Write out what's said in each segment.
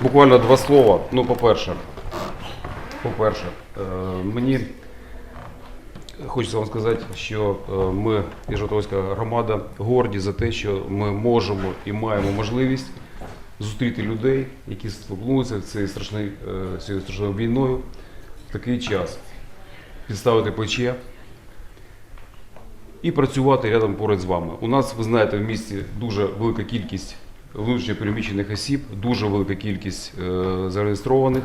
Буквально два слова. Ну, по-перше, по-перше, е, мені хочеться вам сказати, що е, ми, Єжатовська громада, горді за те, що ми можемо і маємо можливість зустріти людей, які столкнулися з цією страшною, е, цією страшною війною в такий час, підставити плече і працювати рядом поряд з вами. У нас, ви знаєте, в місті дуже велика кількість внутрішньопереміщених осіб, дуже велика кількість е, зареєстрованих.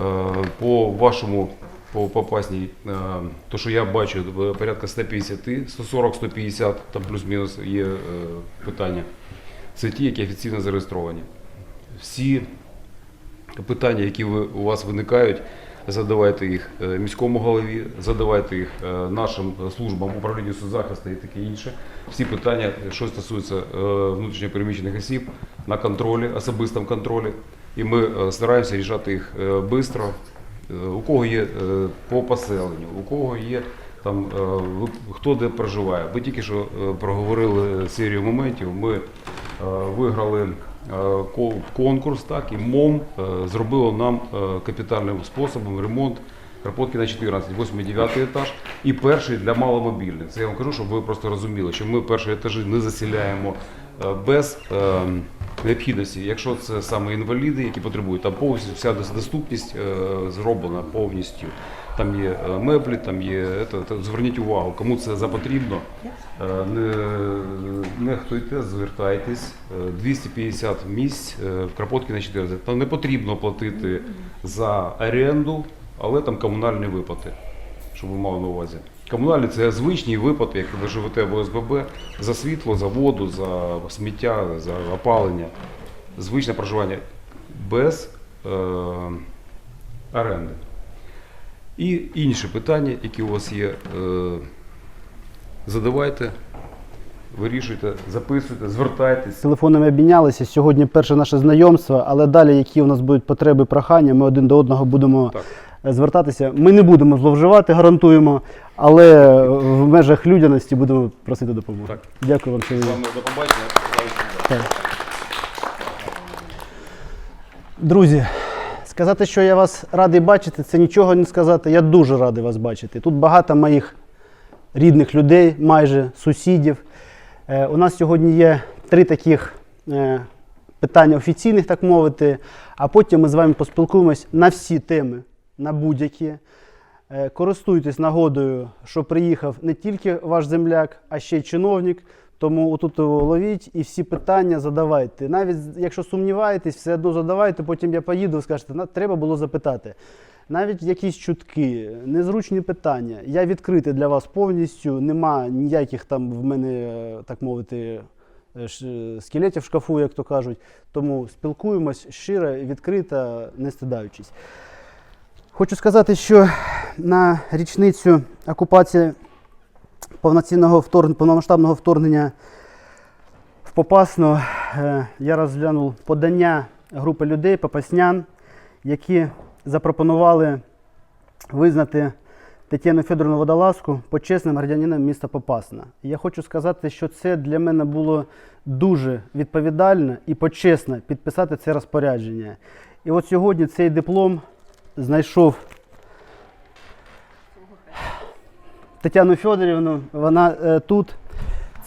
Е, по вашому по попасній, е, то що я бачу, е, порядка 150, 140-150, там плюс-мінус є е, питання. Це ті, які офіційно зареєстровані. Всі питання, які ви, у вас виникають, задавайте їх е, міському голові, задавайте їх е, нашим службам управлінню соцзахисту і таке інше. Всі питання, що стосуються е, внутрішньопереміщених осіб, на контролі, особистому контролі. І ми стараємося рішати їх швидко. У кого є по поселенню, у кого є там хто де проживає. Ви тільки що проговорили серію моментів. Ми виграли конкурс, так і МОМ е, зробило нам е, капітальним способом ремонт Кропоткіна 14, 8 9 етаж і перший для маломобільних. Це я вам кажу, щоб ви просто розуміли, що ми перші етажі не засіляємо е, без е, необхідності. Якщо це саме інваліди, які потребують, там повністю вся доступність е, зроблена повністю. Там є е, меблі, там є зверніть увагу, кому це запотрібно. Е, Не, не хтуйте, звертайтесь. Е, 250 місць е, в Кропотки на 14. Там не потрібно платити за оренду, але там комунальні виплати, щоб ви мали на увазі. Комунальні це звичні виплати, як ви живете в ОСББ, за світло, за воду, за сміття, за опалення. Звичне проживання без е, оренди. І інші питання, які у вас є, е, задавайте, вирішуйте, записуйте, звертайтесь. Телефонами обмінялися. Сьогодні перше наше знайомство, але далі, які у нас будуть потреби, прохання, ми один до одного будемо Так. е, звертатися. Ми не будемо зловживати, гарантуємо, але в межах людяності будемо просити допомоги. Так. Дякую вам, що ви З вами до побачення. Друзі, сказати, що я вас радий бачити, це нічого не сказати. Я дуже радий вас бачити. Тут багато моїх рідних людей, майже сусідів. Е, у нас сьогодні є три таких е, питання офіційних, так мовити, а потім ми з вами поспілкуємось на всі теми, на будь-які. Е, Користуйтесь нагодою, що приїхав не тільки ваш земляк, а ще й чиновник. Тому отут ловіть і всі питання задавайте. Навіть якщо сумніваєтесь, все одно задавайте, потім я поїду, ви скажете, треба було запитати. Навіть якісь чутки, незручні питання. Я відкритий для вас повністю. Нема ніяких там в мене, е, так мовити, е, скелетів в шкафу, як то кажуть. Тому спілкуємось щиро, відкрито, не стидаючись. Хочу сказати, що на річницю окупації повноцінного вторгнення, повномасштабного вторгнення в Попасну е, я розглянув подання групи людей, попаснян, які запропонували визнати Тетяну Федоровну Водолазку почесним громадянином міста Попасна. Я хочу сказати, що це для мене було дуже відповідально і почесно підписати це розпорядження. І от сьогодні цей диплом знайшов Тетяну Федорівну. Вона е, тут.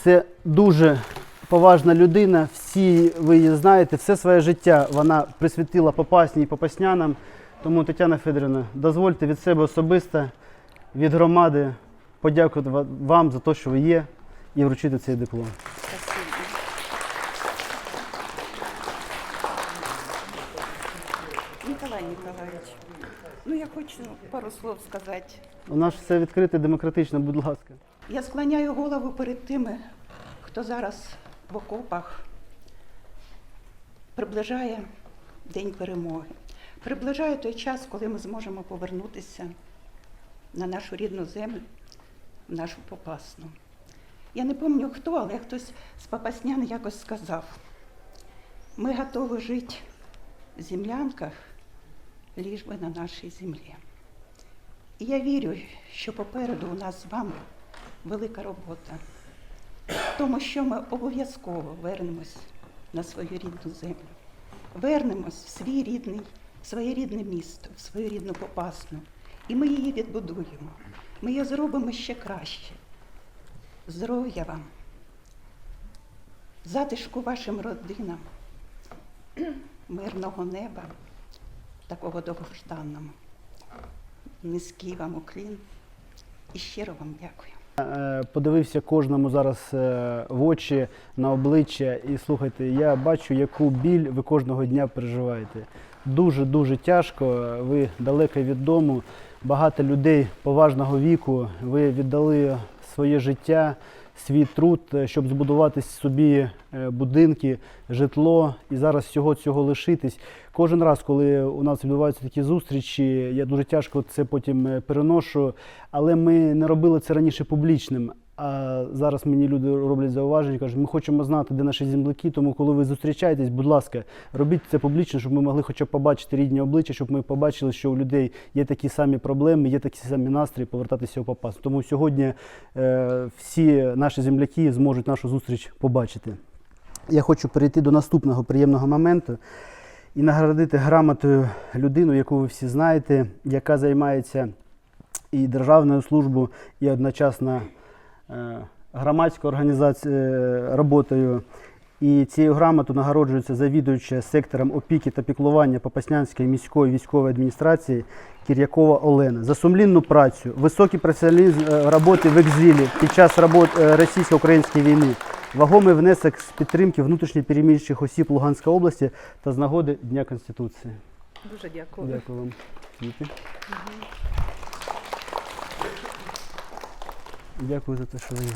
Це дуже поважна людина. Всі ви її знаєте, все своє життя вона присвятила попасній і попаснянам. Тому, Тетяна Федорівна, дозвольте від себе особисто, від громади подякувати вам за те, що ви є, і вручити цей диплом. Николай Николаевич, ну я хочу пару слов сказати. У нас все відкрите, демократично, будь ласка. Я склоняю голову перед тими, хто зараз в окопах приближає День перемоги, приближає той час, коли ми зможемо повернутися на нашу рідну землю, в нашу попасну. Я не пам'ятаю хто, але хтось з попаснян якось сказав: ми готові жити в землянках, ліж би на нашій землі. І я вірю, що попереду у нас з вами велика робота. Тому що ми обов'язково вернемось на свою рідну землю. Вернемось в свій рідний, в своє рідне місто, в свою рідну Попасну. І ми її відбудуємо. Ми її зробимо ще краще. Здоров'я вам, затишку вашим родинам, мирного неба, такого довгожданного. Низький вам уклін і щиро вам дякую. Е, Подивився кожному зараз е, в очі, на обличчя і слухайте, я бачу, яку біль ви кожного дня переживаєте. Дуже дуже тяжко. Ви далеко від дому. Багато людей поважного віку. Ви віддали своє життя, свій труд, е, щоб збудувати собі е, будинки, житло і зараз всього цього лишитись. Кожен раз, коли у нас відбуваються такі зустрічі, я дуже тяжко це потім е, переношу. Але ми не робили це раніше публічним. А зараз мені люди роблять зауваження, кажуть, ми хочемо знати, де наші земляки. Тому, коли ви зустрічаєтесь, будь ласка, робіть це публічно, щоб ми могли хоча б побачити рідні обличчя, щоб ми побачили, що у людей є такі самі проблеми, є такі самі настрої повертатися в попас. Тому сьогодні е, всі наші земляки зможуть нашу зустріч побачити. Я хочу перейти до наступного приємного моменту і наградити грамотою людину, яку ви всі знаєте, яка займається і державною службою, і одночасно громадською організацією роботою. І цією грамотою нагороджується завідуюча сектором опіки та піклування Попаснянської міської військової адміністрації Кір'якова Олена за сумлінну працю, високий професіоналізм е, роботи в екзилі під час робот е, російсько-української війни, вагомий внесок з підтримки внутрішньо переміщених осіб Луганської області та з нагоди Дня Конституції. Дуже дякую. Дякую вам. Дякую за те, що ви є.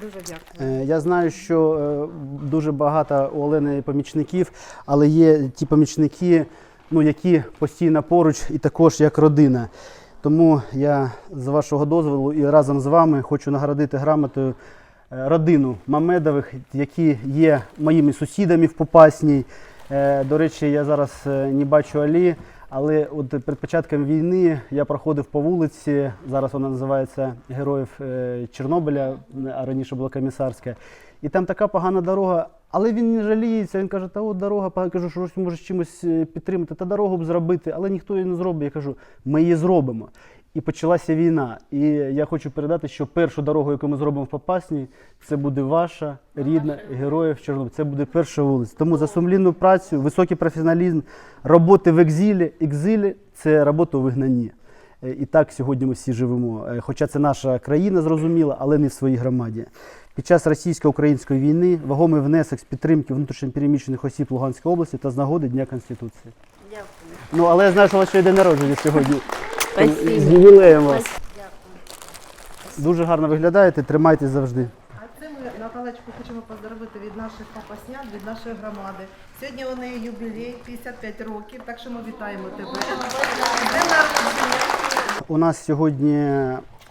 Дуже дякую. Е, Я знаю, що е, дуже багато у Олени помічників, але є ті помічники, ну, які постійно поруч і також як родина. Тому я з вашого дозволу і разом з вами хочу наградити грамотою е, родину Мамедових, які є моїми сусідами в Попасній. До речі, я зараз не бачу Алі, але от перед початком війни я проходив по вулиці. Зараз вона називається Героїв е, Чорнобиля, а раніше була комісарська. І там така погана дорога, але він не жаліється. Він каже, та от дорога, я кажу, що може чимось е, підтримати, та дорогу б зробити, але ніхто її не зробить. Я кажу, ми її зробимо. І почалася війна. І я хочу передати, що першу дорогу, яку ми зробимо в Попасні, це буде ваша рідна героїв Чорнобиль. Це буде перша вулиця. Тому за сумлінну працю, високий професіоналізм, роботи в екзилі. Екзилі це робота у вигнанні. Е, І так сьогодні ми всі живемо. Е, Хоча це наша країна, зрозуміла, але не в своїй громаді. Під час російсько-української війни вагомий внесок з підтримки внутрішньопереміщених осіб Луганської області та з нагоди Дня Конституції. Дякую. Ну, але я знаю, що у вас ще й день народження сьогодні. Спасибо. З ювілеєм вас. Дуже гарно виглядаєте, тримайтесь завжди. А це ми Наталечку хочемо поздоровити від наших попаснян, від нашої громади. Сьогодні у неї юбілей 55 років, так що ми вітаємо тебе. У нас сьогодні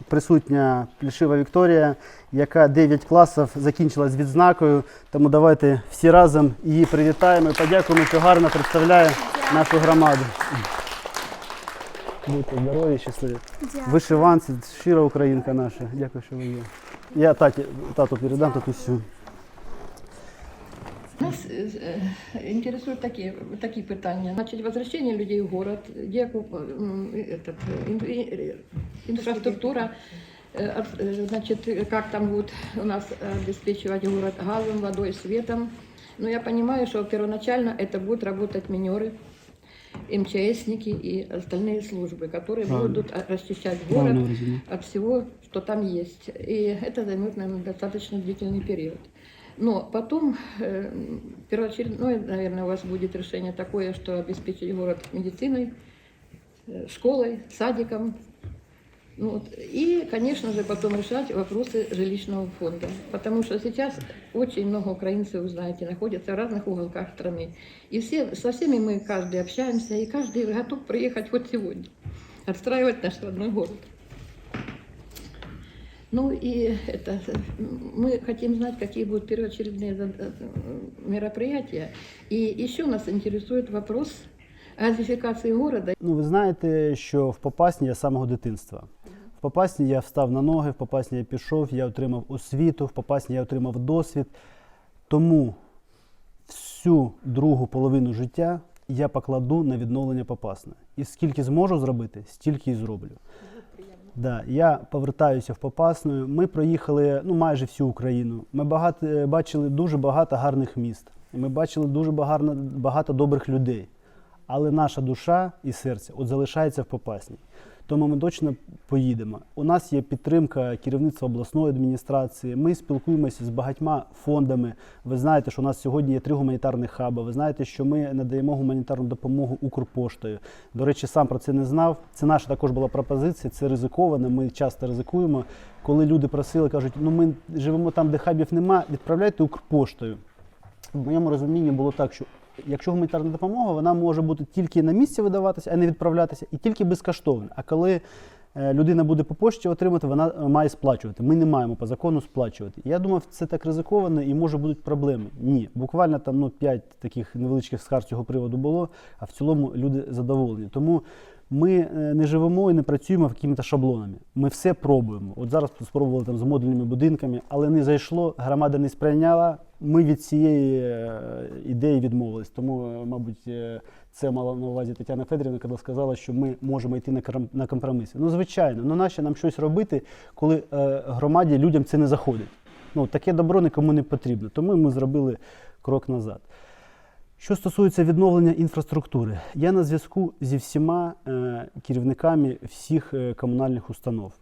присутня Плішива Вікторія, яка 9 класів закінчила з відзнакою. Тому давайте всі разом її привітаємо і подякуємо, що гарно представляє нашу громаду. Будьте здорові, щасливі. Вишиванці, щира українка наша. Дякую, що ви є. Я таті, тату передам татусю. Нас э, э, интересуют такие, такие питания. Значит, возвращение людей в город, где окуп- м, этот, э, ин- и- инфраструктура, э, от- э, значит, э, как там будут у нас обеспечивать город газом, водой, светом. Но я понимаю, что первоначально это будут работать минеры, МЧСники и остальные службы, которые Правильно. будут а, расчищать город Правильно розумію. от всего, что там есть. И это займет, наверное, достаточно длительный период. Но потом, э, первоочередное, наверное, у вас будет решение такое, что обеспечить город медициной, э, школой, садиком. Ну, вот. И, конечно же, потом решать вопросы жилищного фонда. Потому что сейчас очень много украинцев, вы знаете, находятся в разных уголках страны. И все, со всеми мы каждый общаемся, и каждый готов приехать хоть сегодня, отстраивать наш родной город. Ну и это, мы хотим знать, какие будут первоочередные зад- э, мероприятия. И еще нас интересует вопрос газификации города Ну, ви знаєте, що в Попасні я з самого дитинства. В Попасні я встав на ноги, в Попасні я пішов, я отримав освіту, в Попасні я отримав досвід. Тому всю другу половину життя я покладу на відновлення Попасна. І скільки зможу зробити, стільки і зроблю. Да, я повертаюся в Попасну. Ми проїхали ну, майже всю Україну. Ми багато, е, бачили дуже багато гарних міст. Ми бачили дуже багато, багато добрих людей. Але наша душа і серце от залишається в Попасній. Тому ми точно поїдемо. У нас є підтримка керівництва обласної адміністрації. Ми спілкуємося з багатьма фондами. Ви знаєте, що у нас сьогодні є три гуманітарних хаби. Ви знаєте, що ми надаємо гуманітарну допомогу Укрпоштою. До речі, сам про це не знав. Це наша також була пропозиція. Це ризиковано. Ми часто ризикуємо. Коли люди просили, кажуть, ну ми живемо там, де хабів нема, відправляйте Укрпоштою. В моєму розумінні було так, що якщо гуманітарна допомога, вона може бути тільки на місці видаватися, а не відправлятися, і тільки безкоштовно. А коли е, людина буде по пошті отримати, вона має сплачувати. Ми не маємо по закону сплачувати. Я думав, це так ризиковано і може будуть проблеми. Ні, буквально там ну, 5 таких невеличких скарг цього приводу було, а в цілому люди задоволені. Тому ми е, не живемо і не працюємо якимись шаблонами. Ми все пробуємо. От зараз спробували там з модульними будинками, але не зайшло, громада не сприйняла. Ми від цієї е, ідеї відмовились. Тому, е, мабуть, це мала на увазі Тетяна Федорівна, коли сказала, що ми можемо йти на компроміси. Ну, звичайно, ну нащо нам щось робити, коли громаді людям це не заходить. Ну, таке добро нікому не потрібно. Тому ми зробили крок назад. Що стосується відновлення інфраструктури, я на зв'язку зі всіма е, керівниками всіх е, комунальних установ.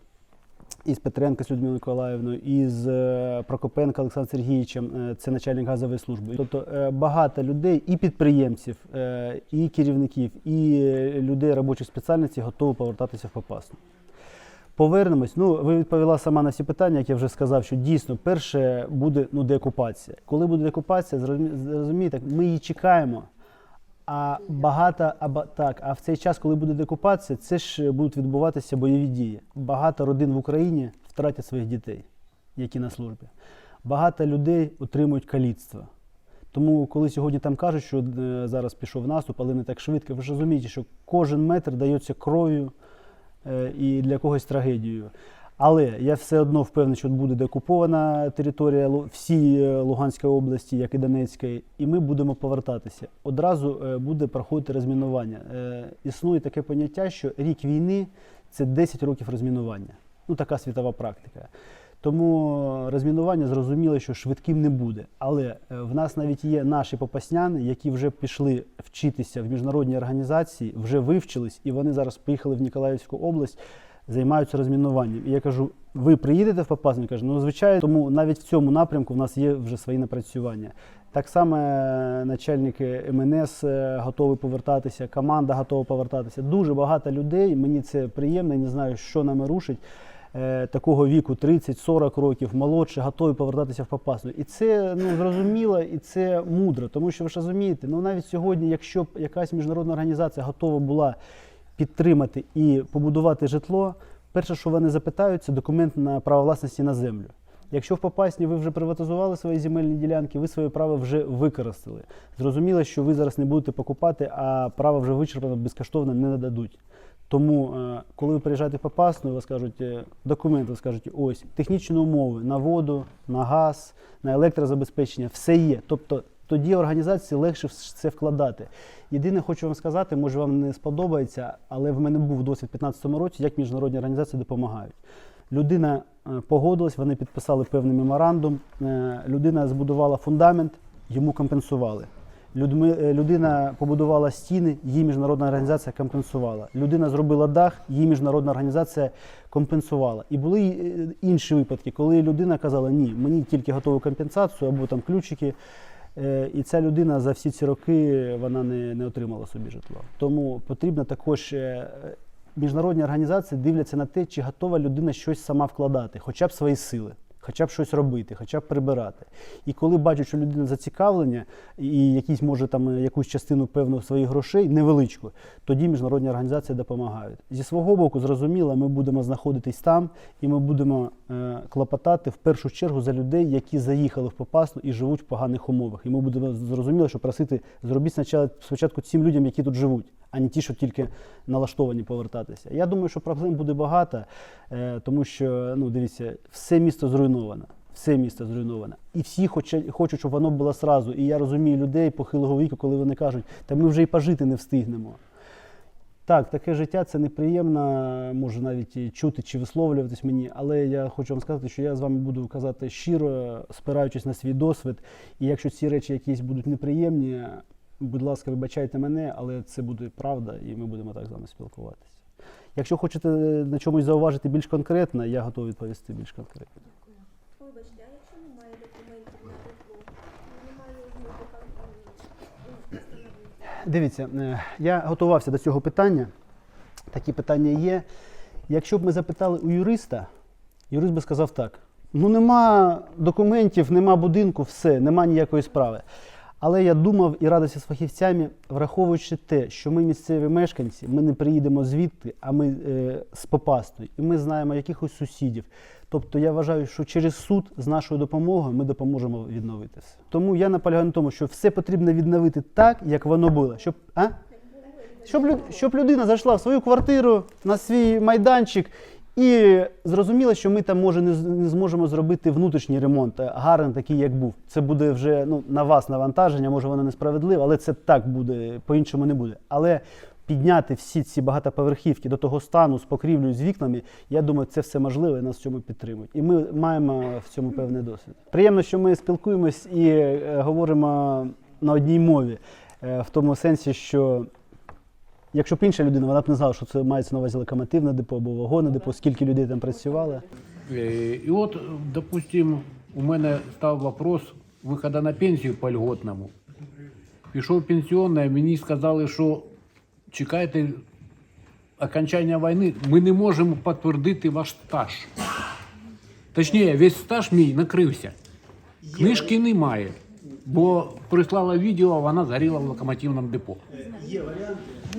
Із Петренка з Людмилою Миколаївною, із е, Прокопенка Олександром Сергійовичем, е, це начальник газової служби. Тобто е, багато людей, і підприємців, і керівників, і людей робочих спеціальностей готові повертатися в Попасну. Повернемось. Ну, ви відповіла сама на всі питання, як я вже сказав, що дійсно перше буде ну, деокупація. Коли буде деокупація, зрозумі- зрозумієте, ми її чекаємо. А багато, а, так, а в цей час, коли буде декупація, це ж будуть відбуватися бойові дії. Багато родин в Україні втратять своїх дітей, які на службі. Багато людей отримують каліцтво. Тому, коли сьогодні там кажуть, що е, зараз пішов наступ, але не так швидко, ви ж розумієте, що кожен метр дається кров'ю е, і для когось трагедією. Але я все одно впевнений, що буде декупована територія всієї е, Луганської області, як і Донецької, і ми будемо повертатися. Одразу е, буде проходити розмінування. Е, Існує таке поняття, що рік війни це 10 років розмінування. Ну, така світова практика. Тому розмінування зрозуміло, що швидким не буде. Але е, в нас навіть є наші попасняни, які вже пішли вчитися в міжнародній організації, вже вивчились, і вони зараз поїхали в Ніколаївську область, займаються розмінуванням. І я кажу: ви приїдете в Попасну? Він каже, ну звичайно, тому навіть в цьому напрямку в нас є вже свої напрацювання. Так само е, начальники МНС е, готові повертатися, команда готова повертатися. Дуже багато людей. Мені це приємно, я не знаю, що нами рушить. Е, Такого віку 30-40 років молодше, готові повертатися в Попасну. І це ну зрозуміло, і це мудро, тому що ви ж розумієте, ну навіть сьогодні, якщо б якась міжнародна організація готова була підтримати і побудувати житло, перше, що вони запитають, це документ на право власності на землю. Якщо в Попасні ви вже приватизували свої земельні ділянки, ви своє право вже використали. Зрозуміло, що ви зараз не будете покупати, а право вже вичерпано безкоштовно не нададуть. Тому, е, коли ви приїжджаєте в Попасну, і вас кажуть е, документи, ви скажуть, ось технічні умови на воду, на газ, на електрозабезпечення, все є. Тобто тоді організації легше це вкладати. Єдине, хочу вам сказати, може вам не сподобається, але в мене був досвід у 2015 році, як міжнародні організації допомагають. Людина е, погодилась, вони підписали певний меморандум. Людина збудувала фундамент, йому компенсували. Людми, е, людина побудувала стіни, її міжнародна організація компенсувала. Людина зробила дах, її міжнародна організація компенсувала. І були е, інші випадки, коли людина казала, ні, мені тільки готову компенсацію або там ключики. Е, І ця людина за всі ці роки вона не, не отримала собі житло. Тому потрібно також міжнародні організації дивляться на те, чи готова людина щось сама вкладати, хоча б свої сили. Хоча б щось робити, хоча б прибирати. І коли бачу, що людина зацікавлення і якісь може там е, якусь частину певно своїх грошей, невеличку, тоді міжнародні організації допомагають. Зі свого боку, зрозуміло, ми будемо знаходитись там і ми будемо клопотати в першу чергу за людей, які заїхали в Попасну і живуть в поганих умовах. І ми будемо зрозуміло, що просити зробіть спочатку, цим людям, які тут живуть, а не ті, що тільки налаштовані повертатися. Я думаю, що проблем буде багато, е, тому що ну дивіться, все місто зруйновано. Все місто зруйновано. І всі хочуть, щоб воно було сразу. І я розумію людей похилого віку, коли вони кажуть, та ми вже і пожити не встигнемо. Так, таке життя це неприємно, може навіть і чути чи висловлюватись мені, але я хочу вам сказати, що я з вами буду казати щиро, спираючись на свій досвід. І якщо ці речі якісь будуть неприємні, будь ласка, вибачайте мене, але це буде правда, і ми будемо так з вами спілкуватися. Якщо хочете на чомусь зауважити більш конкретно, я готовий відповісти більш конкретно. Вибачте, а якщо немає документів на житло, немає змоги ну, встановити? Дивіться, е, я готувався до цього питання. Такі питання є. Якщо б ми запитали у юриста, юрист би сказав так: ну нема документів, нема будинку, все, нема ніякої справи. Але я думав і радився з фахівцями, враховуючи те, що ми місцеві мешканці, ми не приїдемо звідти, а ми е, з Попасної, і ми знаємо якихось сусідів. Тобто я вважаю, що через суд з нашою допомогою ми допоможемо відновити. Тому я наполягаю на тому, що все потрібно відновити так, як воно було. Щоб, а? Щоб, люд- щоб людина зайшла в свою квартиру, на свій майданчик і зрозуміла, що ми там може не зможемо зробити внутрішній ремонт, е, гарний такий, як був. Це буде вже ну, на вас навантаження, може воно несправедливе, але це так буде, по-іншому не буде. Але підняти всі ці багатоповерхівки до того стану з покрівлею, з вікнами, я думаю, це все можливо і нас в цьому підтримують. І ми маємо в цьому певний досвід. Приємно, що ми спілкуємось і е, говоримо на одній мові, е, в тому сенсі, що Якщо б інша людина, вона б не знала, що це мається на увазі локомотивне депо або вагонне депо, скільки людей там працювало. Е, І от, допустим, у мене став вопрос виходу на пенсію по льготному. Пішов пенсіонний, мені сказали, що чекайте окончання війни, ми не можемо підтвердити ваш стаж. Точніше, весь стаж мій накрився. Книжки немає, бо прислала відео, вона згоріла в локомотивному депо.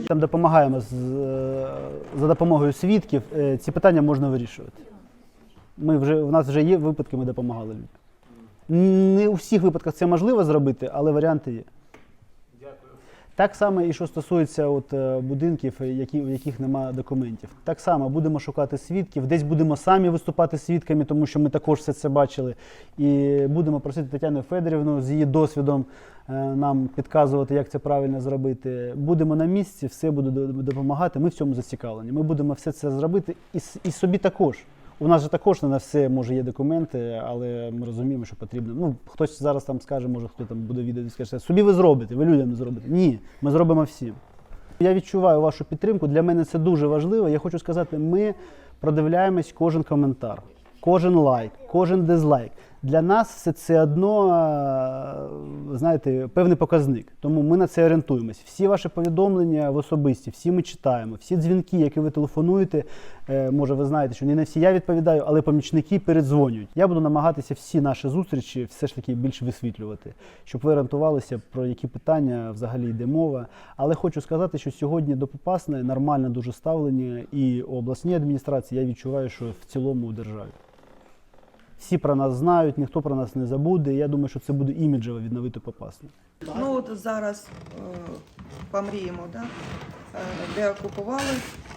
Там допомагаємо з, е, за допомогою свідків. Е, Ці питання можна вирішувати. Ми вже, у нас вже є випадки, ми допомагали людям. Не у всіх випадках це можливо зробити, але варіанти є. Так само і що стосується от, е, будинків, які, у яких немає документів. Так само будемо шукати свідків, десь будемо самі виступати свідками, тому що ми також все це бачили. І будемо просити Тетяну Федорівну з її досвідом е, нам підказувати, як це правильно зробити. Будемо на місці, все буде допомагати. Ми в цьому зацікавлені. Ми будемо все це зробити і, і собі також. У нас же також не на все може є документи, але ми розуміємо, що потрібно. Ну, хтось зараз там скаже, може хто там буде відео скаже, собі ви зробите, ви людям зробите. Ні, ми зробимо всім. Я відчуваю вашу підтримку. Для мене це дуже важливо. Я хочу сказати, ми продивляємось кожен коментар, кожен лайк, кожен дизлайк. Для нас все це одно, е, знаєте, певний показник. Тому ми на це орієнтуємось. Всі ваші повідомлення в особисті, всі ми читаємо, всі дзвінки, які ви телефонуєте. е, Може, ви знаєте, що не на всі я відповідаю, але помічники передзвонюють. Я буду намагатися всі наші зустрічі все ж таки більш висвітлювати, щоб ви орієнтувалися, про які питання взагалі йде мова. Але хочу сказати, що сьогодні до Попасної нормально дуже ставлені і обласній адміністрації. Я відчуваю, що в цілому у державі. Всі про нас знають, ніхто про нас не забуде. Я думаю, що це буде іміджево відновити Попасну. Ну от зараз е, помріємо, да? е, де окупували,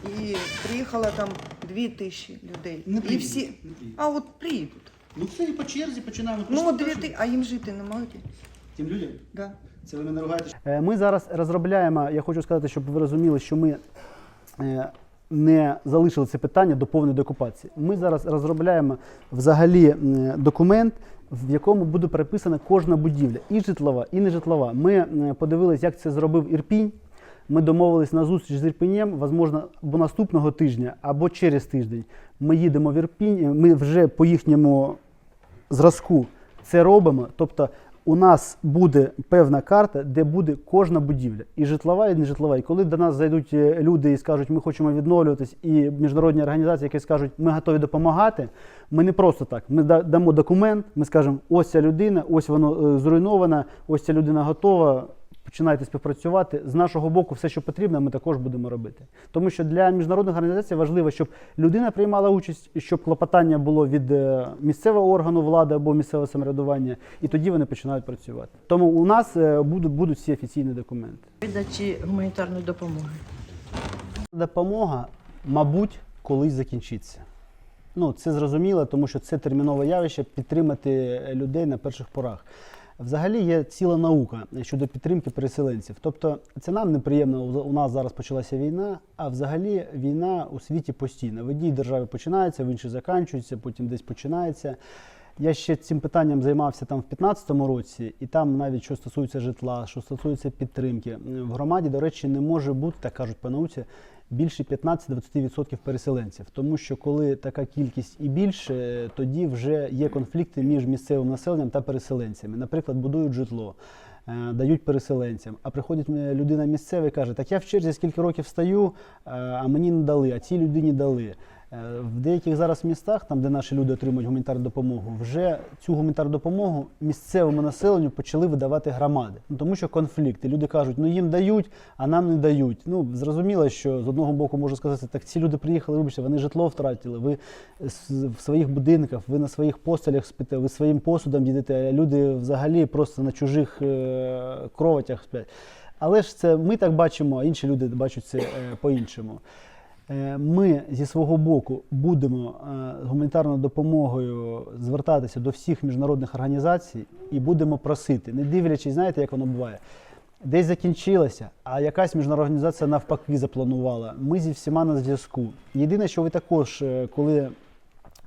і приїхало там дві тисячі людей. і всі, а от приїдуть. Ну все, і по черзі починаємо. Ну от дві ти, а їм жити не можуть. Тим людям. Да. Це ви мене ругаєте. Е, Ми зараз розробляємо, я хочу сказати, щоб ви розуміли, що ми е, не залишили це питання до повної деокупації. Ми зараз розробляємо взагалі документ, в якому буде переписана кожна будівля, і житлова, і нежитлова. Ми подивилися, як це зробив Ірпінь. Ми домовились на зустріч з Ірпінєм, можливо, або наступного тижня, або через тиждень. Ми їдемо в Ірпінь, ми вже по їхньому зразку це робимо. Тобто у нас буде певна карта, де буде кожна будівля, і житлова, і нежитлова. І коли до нас зайдуть е, люди і скажуть, ми хочемо відновлюватись, і міжнародні організації, які скажуть, ми готові допомагати, ми не просто так. Ми дамо документ, ми скажемо, ось ця людина, ось воно е, зруйнована, ось ця людина готова. Починайте співпрацювати з нашого боку, все, що потрібно, ми також будемо робити. Тому що для міжнародних організацій важливо, щоб людина приймала участь, щоб клопотання було від е, місцевого органу влади або місцевого самоврядування, і тоді вони починають працювати. Тому у нас е, будуть, будуть всі офіційні документи. видачі гуманітарної допомоги. Допомога, мабуть, колись закінчиться. Ну, це зрозуміло, тому що це термінове явище підтримати людей на перших порах. Взагалі є ціла наука щодо підтримки переселенців. Тобто, це нам неприємно, у нас зараз почалася війна, а взагалі війна у світі постійно. В одній державі починається, в іншій закінчується, потім десь починається. Я ще цим питанням займався там в 2015 році, і там навіть що стосується житла, що стосується підтримки. В громаді, до речі, не може бути, так кажуть по науці, більше 15-20% переселенців. Тому що коли така кількість і більше, тоді вже є конфлікти між місцевим населенням та переселенцями. Наприклад, будують житло. е, Дають переселенцям, а приходить людина місцева і каже: Так я в черзі скільки років стою, е, а мені не дали, а цій людині дали. Е, В деяких зараз містах, там де наші люди отримують гуманітарну допомогу, вже цю гуманітарну допомогу місцевому населенню почали видавати громади. Ну тому що конфлікти. Люди кажуть, ну їм дають, а нам не дають. Ну зрозуміло, що з одного боку можу сказати, так ці люди приїхали, вибачте, вони житло втратили. Ви в своїх будинках, ви на своїх постелях спите, ви своїм посудом їдете, а люди взагалі просто на чужих е, кроватях сплять. Але ж це ми так бачимо, а інші люди бачать це е, по-іншому. Е, Ми зі свого боку будемо е, з гуманітарною допомогою звертатися до всіх міжнародних організацій і будемо просити, не дивлячись, знаєте, як воно буває. Десь закінчилося, а якась міжнародна організація навпаки запланувала. Ми зі всіма на зв'язку. Єдине, що ви також, е, коли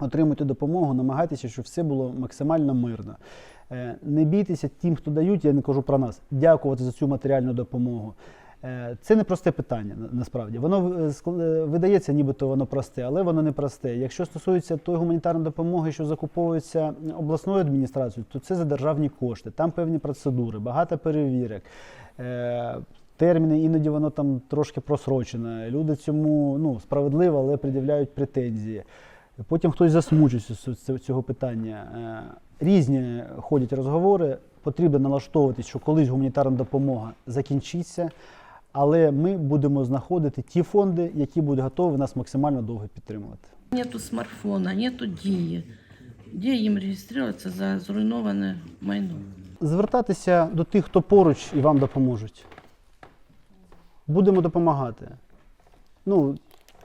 отримуєте допомогу, намагайтеся, щоб все було максимально мирно. Не бійтеся тим, хто дають, я не кажу про нас, дякувати за цю матеріальну допомогу. Е, Це не просте питання насправді. Воно е, е, видається, нібито воно просте, але воно не просте. Якщо стосується тої гуманітарної допомоги, що закуповується обласною адміністрацією, то це за державні кошти. Там певні процедури, багато перевірок. Терміни іноді воно там трошки просрочено. Люди цьому ну, справедливо, але пред'являють претензії. Потім хтось засмучується з цього питання. Різні ходять розговори. Потрібно налаштовуватись, що колись гуманітарна допомога закінчиться, але ми будемо знаходити ті фонди, які будуть готові нас максимально довго підтримувати. Нету смартфона, нету дії. Де їм реєструватися за зруйноване майно? Звертатися до тих, хто поруч і вам допоможуть. Будемо допомагати. Ну,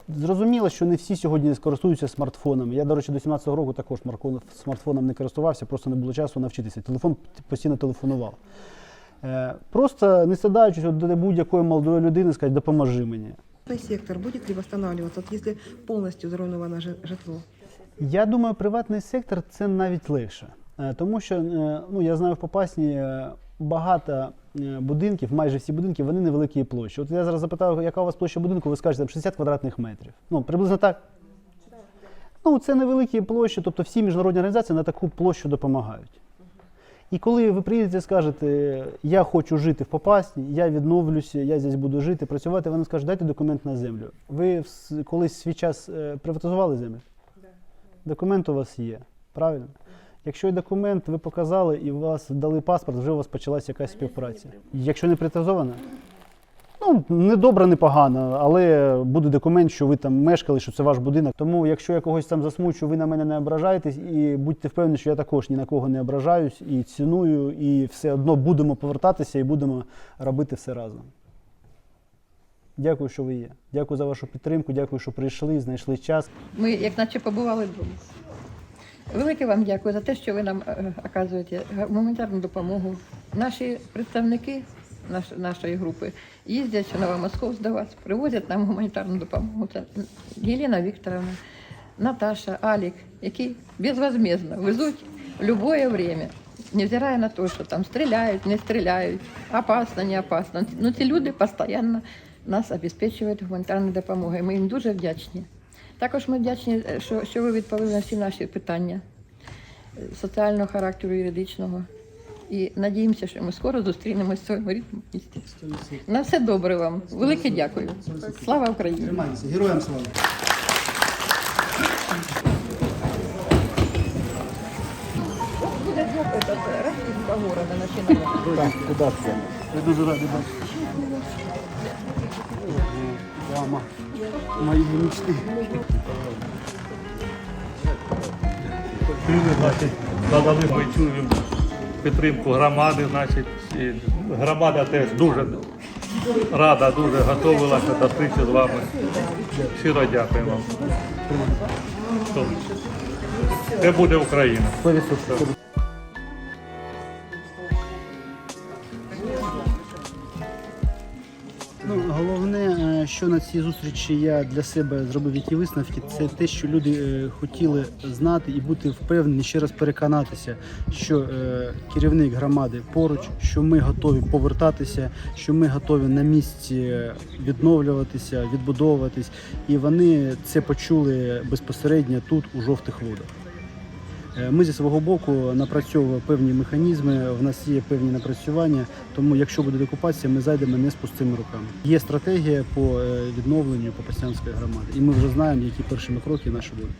зрозуміло, що не всі сьогодні користуються смартфонами. Я, до речі, до 17-го року також смартфоном не користувався, просто не було часу навчитися. Телефон постійно телефонував. Е, Просто не садаючись от до будь-якої молодої людини, сказати, допоможи мені. Сектор буде ли от якщо повністю зруйноване житло? Я думаю, приватний сектор це навіть легше. Е, Тому що е, ну, я знаю в Попасні багато будинків, майже всі будинки, вони невеликі площі. От я зараз запитав, яка у вас площа будинку, ви скажете там 60 квадратних метрів. Ну, приблизно так. Ну, це невеликі площі, тобто всі міжнародні організації на таку площу допомагають. І коли ви приїдете і скажете, я хочу жити в Попасні, я відновлюся, я здесь буду жити, працювати, вони скажуть, дайте документ на землю. Ви колись свій час е, приватизували землю? Документ у вас є, правильно? Якщо документ, ви показали і у вас дали паспорт, вже у вас почалася якась співпраця. Якщо не приватизована, ну не добре, не погано, але буде документ, що ви там мешкали, що це ваш будинок. Тому, якщо я когось там засмучу, ви на мене не ображаєтесь, і будьте впевнені, що я також ні на кого не ображаюсь і ціную, і все одно будемо повертатися і будемо робити все разом. Дякую, що ви є. Дякую за вашу підтримку, дякую, що прийшли, знайшли час. Ми, як наче, побували вдома. Велике вам дякую за те, що ви нам е, оказуєте гуманітарну допомогу. Наші представники наш, нашої групи їздять в Новомосков здавати, привозять нам гуманітарну допомогу. Це Єлена Вікторовна, Наташа, Алік, які безвозмездно везуть в будь-яке время. Невзирая на те, що там стріляють, не стріляють, опасно, не опасно. Ну, ці люди постійно нас обезпечують гуманітарною допомогою. Ми їм дуже вдячні. Також ми вдячні, що, що ви відповіли на всі наші питання е, соціального характеру, юридичного. І надіємося, що ми скоро зустрінемось в своєму рідному місті. На все добре вам. Велике дякую. Слава Україні! Тримайтеся, героям слава! Рахівка. Я дуже радий бачити. Мама, мої мечти. значить, надали ми цю підтримку громади, значить, і громада теж дуже рада, дуже готувалася до зустрічі з вами. Щиро дякую вам. Це буде Україна. Що на цій зустрічі я для себе зробив які висновки, це те, що люди е, хотіли знати і бути впевнені, ще раз переконатися, що е, керівник громади поруч, що ми готові повертатися, що ми готові на місці відновлюватися, відбудовуватись, і вони це почули безпосередньо тут, у жовтих водах. Е, Ми зі свого боку напрацьовуємо певні механізми, в нас є певні напрацювання, тому якщо буде декупація, ми зайдемо не з пустими руками. Є стратегія по е, відновленню Попасянської громади, і ми вже знаємо, які першими кроки наші будуть.